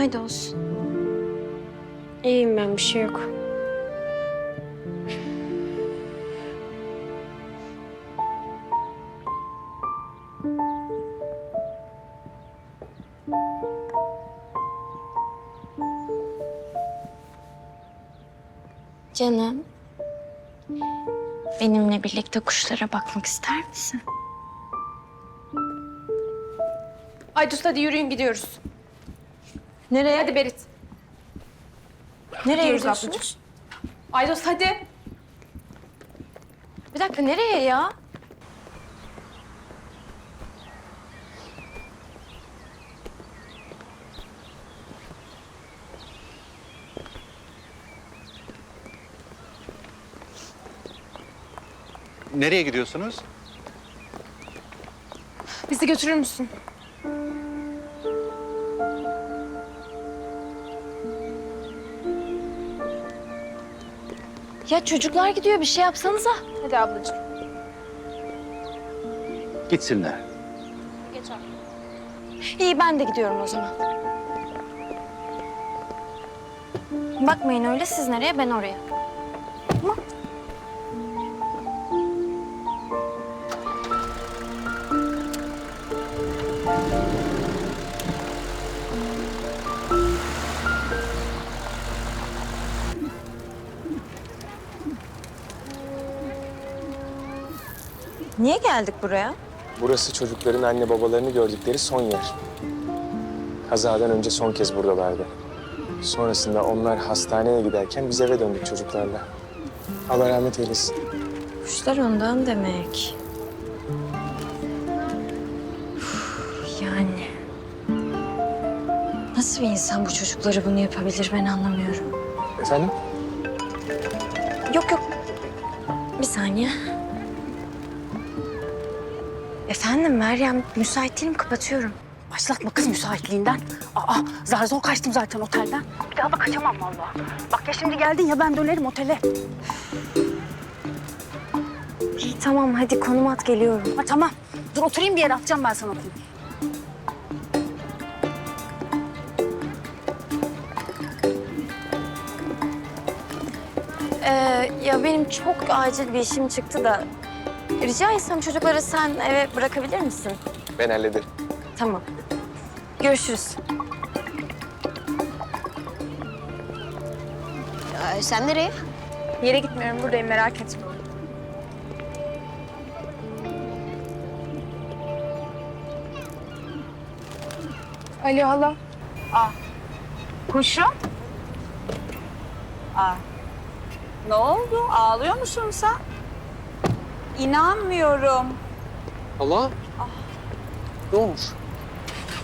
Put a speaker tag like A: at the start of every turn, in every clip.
A: Haydi olsun. İyiyim ben bir şey yok. Canım. Benimle birlikte kuşlara bakmak ister misin?
B: Aydus hadi yürüyün gidiyoruz.
A: Nereye?
B: Hadi Berit.
A: Nereye
B: Gidiyoruz
A: gidiyorsunuz?
B: ablacığım. Aydus hadi.
A: Bir dakika nereye ya?
C: Nereye gidiyorsunuz?
B: Bizi götürür müsün?
A: Ya çocuklar gidiyor bir şey yapsanıza.
B: Hadi ablacığım.
C: Gitsinler.
B: Geç abi.
A: İyi ben de gidiyorum o zaman. Bakmayın öyle siz nereye ben oraya. Tamam. Niye geldik buraya?
D: Burası çocukların anne babalarını gördükleri son yer. Kazadan önce son kez buradalardı. Sonrasında onlar hastaneye giderken biz eve döndük çocuklarla. Allah rahmet eylesin.
A: Kuşlar ondan demek. Yani... Nasıl bir insan bu çocuklara bunu yapabilir ben anlamıyorum.
D: Efendim?
A: Yok yok. Bir saniye. Efendim Meryem, müsait değilim kapatıyorum.
E: Başlatma kız müsaitliğinden. Aa, zar zor kaçtım zaten otelden. Bir daha da kaçamam vallahi. Bak ya şimdi geldin ya ben dönerim otele.
A: İyi tamam hadi konum at geliyorum.
E: Ha, tamam. Dur oturayım bir yere atacağım ben sana konuyu.
A: Ee, ya benim çok acil bir işim çıktı da... Rica etsem çocukları sen eve bırakabilir misin?
D: Ben hallederim.
A: Tamam. Görüşürüz.
F: sen nereye?
B: Yere gitmiyorum buradayım merak etme. Alo hala.
E: Kuşum. Aa. Ne oldu? Ağlıyor musun sen? İnanmıyorum.
D: Allah? Ne olmuş?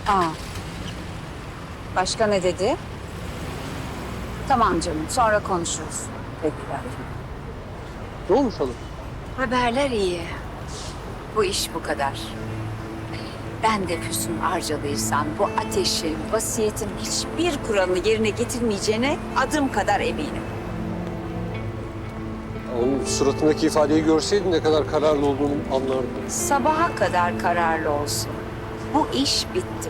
E: Aa. Başka ne dedi? Tamam canım sonra konuşuruz. Peki.
D: Ne olmuş oğlum?
G: Haberler iyi. Bu iş bu kadar. Ben de Füsun Arcalı'ysam bu ateşin, vasiyetin hiçbir kuralını yerine getirmeyeceğine adım kadar eminim.
H: Onun suratındaki ifadeyi görseydin ne kadar kararlı olduğunu anlardın.
G: Sabaha kadar kararlı olsun. Bu iş bitti.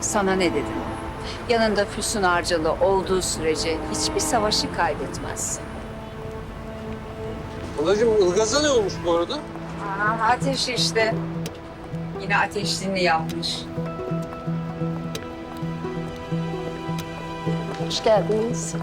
G: Sana ne dedim? Yanında Füsun Arcalı olduğu sürece hiçbir savaşı kaybetmezsin.
H: Anacığım Ilgaz'a ne olmuş bu arada?
G: Aa, ateş işte. Yine ateşliğini yapmış.
F: Hoş geldiniz.